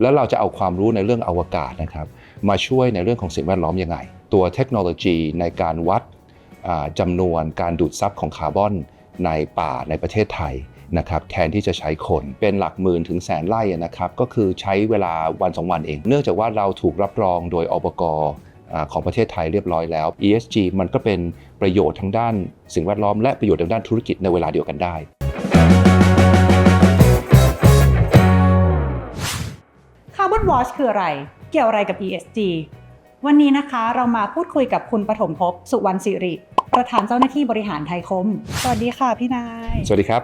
แล้วเราจะเอาความรู้ในเรื่องอวกาศนะครับมาช่วยในเรื่องของสิ่งแวดล้อมยังไง ตัวเทคโนโลยีในการวัดอ่าจำนวนการดูดซับของคาร์บอนในป่าในประเทศไทยนะครับแทนที่จะใช้คนเป็นหลักหมื่นถึงแสนไร่นะครับก็คือใช้เวลาวันสองวันเอง เนื่องจากว่าเราถูกรับรองโดยอบกอของประเทศไทยเรียบร้อยแล้ว ESG มันก็เป็นประโยชน์ทางด้านสิ่งแวดล้อมและประโยชน์ทางด้านธุรกิจในเวลาเดียวกันได้ คาร์บอนวอชคืออะไร เกี่ยวอะไรกับ ESG วันนี้นะคะเรามาพูดคุยกับคุณปฐมภพสุวรรณสิริ ประธานเจ้าหน้าที่บริหารไทยคม สวัสดีค่ะพี่นาย สวัสดีครับ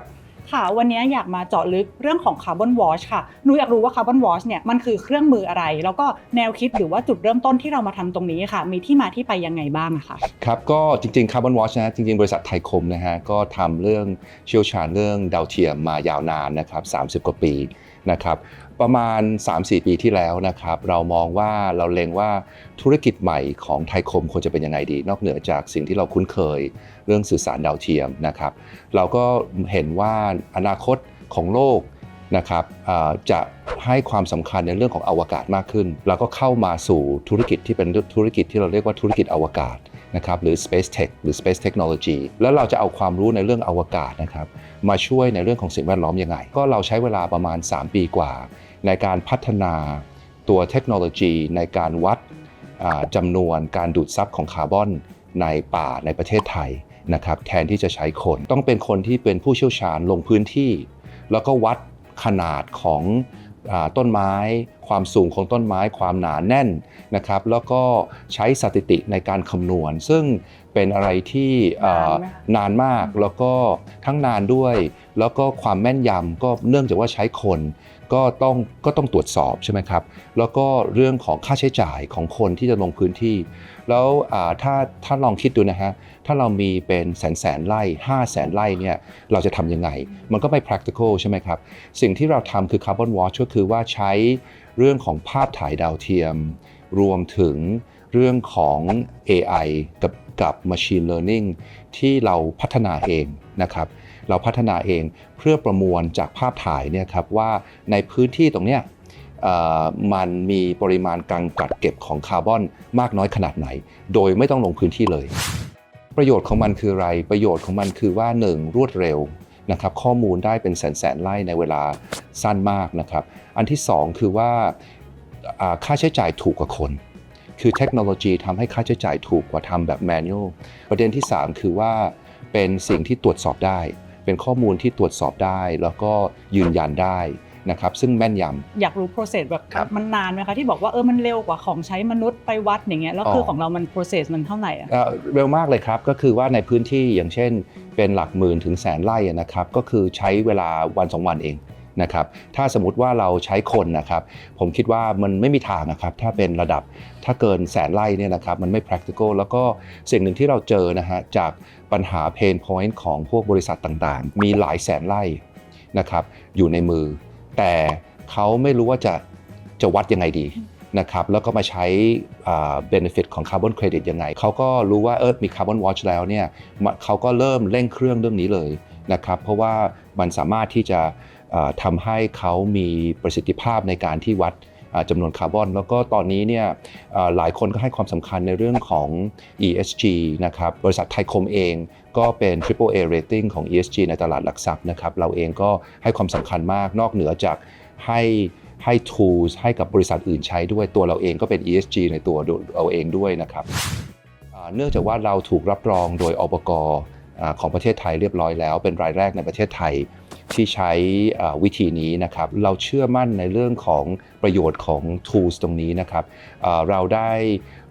ค่ะ วันนี้อยากมาเจาะลึกเรื่องของคาร์บอนวอชค่ะหนูอยากรู้ว่าคาร์บอนวอชเนี่ยมันคือเครื่องมืออะไร แล้วก็แนวคิดหรือว่าจุดเริ่มต้นที่เรามาทำตรงนี้ค่ะ มีที่มาที่ไปยังไงบ้างอะคะครับก็จริงๆ Carbon Watch นะจริงๆ บริษัทไทยคมนะฮะก็ทำเรื่องเชี่ยวชาญเรื่องดาวเทียมมายาวนานนะครับ30 กว่าปี นะครับประมาณ 3-4 ปีที่แล้วนะครับเรามองว่าเราเล็งว่าธุรกิจใหม่ของไทยคมควรจะเป็นยังไงดี นอกเหนือจากสิ่งที่เราคุ้นเคยเรื่องสื่อสารดาวเทียมนะครับ เราก็เห็นว่าอนาคตของโลกนะครับจะให้ความสำคัญในเรื่องของอวกาศมากขึ้นเราก็เข้ามาสู่ธุรกิจที่เป็นธุรกิจที่เราเรียกว่าธุรกิจอวกาศ นะครับหรือ Space Tech หรือ Space Technology แล้วเราจะเอาความรู้ในเรื่องอวกาศนะครับมาช่วยในเรื่องของสิ่งแวดล้อมยังไง ก็เราใช้เวลาประมาณ 3 ปีกว่า ในการพัฒนาตัวเทคโนโลยีในการวัดจำนวนการดูดซับของคาร์บอนในป่าในประเทศไทยนะครับแทนที่จะใช้คน ต้องเป็นคนที่เป็นผู้เชี่ยวชาญลงพื้นที่ แล้วก็วัดขนาดของ ต้นไม้ ความสูงของต้นไม้ ความหนาแน่นนะครับ แล้วก็ใช้สถิติในการคำนวณ ซึ่งเป็นอะไรที่เอ่อนานไหมคะนานมากแล้วก็ทั้งนานด้วย แล้วก็ความแม่นยำก็เนื่องจากว่าใช้คนก็ต้องก็ต้องตรวจสอบใช่ไหมครับ แล้วก็เรื่องของค่าใช้จ่ายของคนที่จะลงพื้นที่ แล้วถ้าถ้าลองคิดดูนะฮะ ถ้าเรามีเป็นแสนแสนไร่5 0 0แสนไร่เนี่ยเราจะทำยังไง มันก็ไม่ practical ใช่ไหมครับ สิ่งที่เราทำคือ Carbon Watch ก็คือว่าใช้เรื่องของภาพถ่ายดาวเทียม รวมถึงเรื่องของ AI กับกับ Machine Learning ที่เราพัฒนาเองนะครับ เราพัฒนาเองเพื่อประมวลจากภาพถ่ายเนี่ยครับว่าในพื้นที่ตรงเนี้ย มันมีปริมาณการกัดเก็บของคาร์บอนมากน้อยขนาดไหน โดยไม่ต้องลงพื้นที่เลย ประโยชน์ของมันคืออะไร ประโยชน์ของมันคือว่า 1. รวดเร็วนะครับข้อมูลได้เป็นแสนแสนไร่ในเวลาสั้นมากนะครับ อันที่ 2 คือว่าอ่าค่าใช้จ่ายถูกกว่าคน คือเทคโนโลยีทำให้ค่าใช้จ่ายถูกกว่าทำแบบแมนนวลประเด็นที่ 3 คือว่าเป็นสิ่งที่ตรวจสอบได้ เป็นข้อมูลที่ตรวจสอบได้ แล้วก็ยืนยันได้ นะครับซึ่งแม่นยำ อยากรู้ process แบบครับ มันนานไหมคะที่บอกว่าเออมันเร็วกว่าของใช้มนุษย์ไปวัดอย่างเงี้ยแล้วคืออของเรามัน process มันเท่าไหร่อะ เอ่อเร็วมากเลยครับก็คือว่าในพื้นที่อย่างเช่น เป็นหลักหมื่นถึงแสนไร่อะนะครับก็คือใช้เวลาวันสองวันเองนะครับถ้าสมมติว่าเราใช้คนนะครับผมคิดว่ามันไม่มีทางนะครับถ้าเป็นระดับถ้าเกินแสนไร่เนี่ยนะครับมันไม่ practical แล้วก็สิ่งหนึ่งที่เราเจอนะฮะจากปัญหา pain point ของพวกบริษัทต่างๆ มีหลายแสนไร่นะครับอยู่ในมือ แต่เขาไม่รู้ว่าจะจะวัดยังไงดีนะครับแล้วก็มาใช้เบนฟิตของคาร์บอนเครดิตยังไงเขาก็รู้ว่าเออมีคาร์บอนวอชแล้วเนี่ยเขาก็เริ่มเร่งเครื่องเรื่องนี้เลยนะครับเพราะว่ามันสามารถที่จะทำให้เขามีประสิทธิภาพในการที่วัด จำนวนคาร์บอน แล้วก็ตอนนี้เนี่ยหลายคนก็ให้ความสำคัญในเรื่องของ ESG นะครับ บริษัทไทยคมเองก็เป็น Triple A rating ของ ESG ในตลาดหลักทรัพย์นะครับ เราเองก็ให้ความสำคัญมากนอกเหนือจากให้ให้ tools ให้กับบริษัทอื่นใช้ด้วยตัวเราเองก็เป็น ESG ในตัวเราเองด้วยนะครับเนื่องจากว่าเราถูกรับรองโดยอบกอของประเทศไทยเรียบร้อยแล้ว เป็นรายแรกในประเทศไทย ที่ใช้วิธีนี้นะครับ เราเชื่อมั่นในเรื่องของประโยชน์ของ tools ตรงนี้นะครับเราได้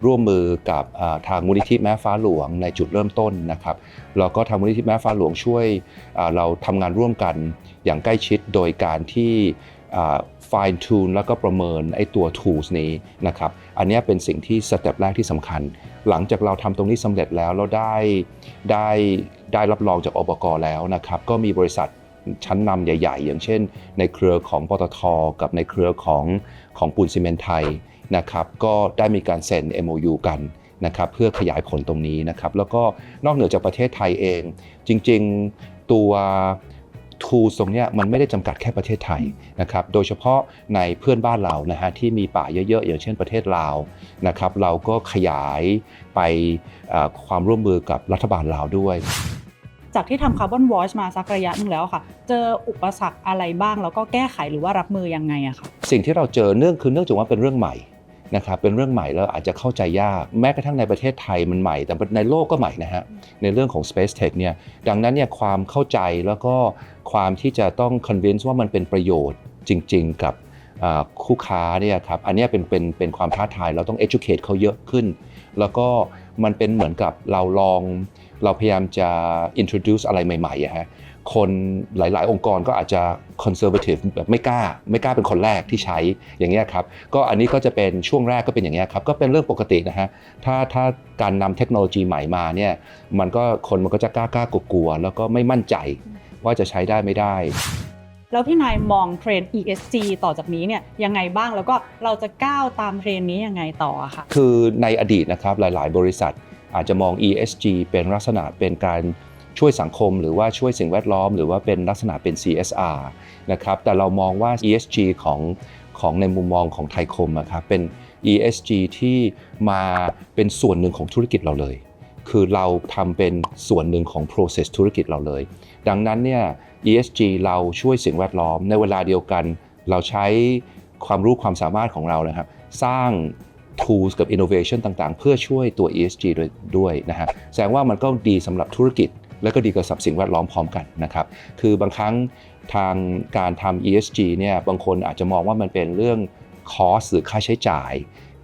ร่วมมือกับทางมูลนิธิแม่ฟ้าหลวงในจุดเริ่มต้นนะครับแล้วก็ทางมูลนิธิแม่ฟ้าหลวงช่วยเราทำงานร่วมกันอย่างใกล้ชิดโดยการที่ fine tune แล้วก็ประเมินไอ้ตัว tools นี้นะครับ อันนี้เป็นสิ่งที่สเต็ปแรกที่สำคัญ หลังจากเราทำตรงนี้สำเร็จแล้วเราได้ได้ได้รับรองจากอบกแล้วนะครับ ก็มีบริษัท ชั้นนำใหญ่ ๆ อย่างเช่น ในเครือของปตท กับในเครือของของปูนซีเมนต์ไทยนะครับก็ได้มีการเซ็น MOU กันนะครับเพื่อขยายผลตรงนี้นะครับแล้วก็นอกเหนือจากประเทศไทยเอง จริง ๆตัว tools ตรงนี้มันไม่ได้จำกัดแค่ประเทศไทยนะครับโดยเฉพาะในเพื่อนบ้านเรานะฮะที่มีป่าเยอะๆ อย่างเช่นประเทศลาวนะครับเราก็ขยายไปความร่วมมือกับรัฐบาลลาวด้วย จากที่ทำคาร์บอนวอชมาสักระยะหนึงแล้วค่ะ เจออุปสรรคอะไรบ้าง แล้วก็แก้ไขหรือว่ารับมือยังไงอะค่ะสิ่งที่เราเจอเนื่องคือเนื่องจากว่าเป็นเรื่องใหม่นะครับเป็นเรื่องใหม่แล้วอาจจะเข้าใจยาก แม้กระทั่งในประเทศไทยมันใหม่ แต่ในโลกก็ใหม่นะฮะในเรื่องของ Space Tech เนี่ยดังนั้นเนี่ยความเข้าใจแล้วก็ความที่จะต้อง convince ว่ามันเป็นประโยชน์จริง ๆ กับคู่ค้าเนี่ยครับอันนี้เป็นเป็นเป็นความท้าทายเราต้อง educate เขาเยอะขึ้น แล้วก็มันเป็นเหมือนกับเราลอง เราพยายามจะ introduce อะไรใหม่ๆอะฮะคนหลาย ๆ องค์กรก็อาจจะ conservative แบบไม่กล้า ไม่กล้าเป็นคนแรกที่ใช้อย่างเงี้ยครับก็อันนี้ก็จะเป็นช่วงแรกก็เป็นอย่างเงี้ยครับก็เป็นเรื่องปกตินะฮะถ้าถ้าการนำเทคโนโลยีใหม่มาเนี่ยมันก็คนมันก็จะกล้ากล้ากลัวๆแล้วก็ไม่มั่นใจว่าจะใช้ได้ไม่ได้ แล้วพี่นายมองเทรนด์ ESG ต่อจากนี้เนี่ยยังไงบ้างแล้วก็เราจะก้าวตามเทรนด์นี้ยังไงต่ออะค่ะคือในอดีตนะครับหลาย ๆ บริษัท อาจจะมอง ESG เป็นลักษณะเป็นการช่วยสังคม หรือว่าช่วยสิ่งแวดล้อม หรือว่าเป็นลักษณะเป็น CSR นะครับแต่เรามองว่า ESG ของของในมุมมองของไทยคมนะครับเป็น ESG ที่มาเป็นส่วนหนึ่งของธุรกิจเราเลย คือเราทำเป็นส่วนหนึ่งของ process ธุรกิจเราเลย ดังนั้นเนี่ย ESG เราช่วยสิ่งแวดล้อม ในเวลาเดียวกัน เราใช้ความรู้ความสามารถของเรานะครับ สร้าง tools กับ innovation ต่างๆ เพื่อช่วยตัว ESG ด้วยวยนะฮะแสดงว่ามันก็ดีสำหรับธุรกิจ และก็ดีกับสิ่งแวดล้อมพร้อมกันนะครับคือบางครั้งทางการทำ ESG เนี่ยบางคนอาจจะมองว่ามันเป็นเรื่องคอสหรือค่าใช้จ่าย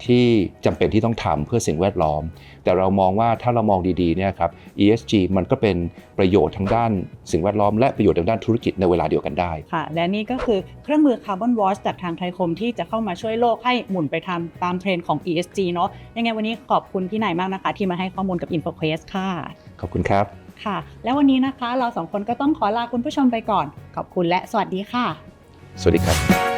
ที่จำเป็นที่ต้องทำเพื่อสิ่งแวดล้อม แต่เรามองว่าถ้าเรามองดีๆเนี่ยครับ ESG มันก็เป็นประโยชน์ทางด้านสิ่งแวดล้อม และประโยชน์ทางด้านธุรกิจในเวลาเดียวกันได้ค่ะ และนี่ก็คือเครื่องมือคาร์บอนวอชจากทางไทยคมที่จะเข้ามาช่วยโลกให้หมุนไปทำตามเทรนด์ของ ESG เนาะยังไงวันนี้ขอบคุณพี่นายมากนะคะ ที่มาให้ข้อมูลกับ InfoQuest ค่ะ ขอบคุณครับค่ะ แล้ววันนี้นะคะเราสองคนก็ต้องขอลาคุณผู้ชมไปก่อน ขอบคุณและสวัสดีค่ะ สวัสดีครับ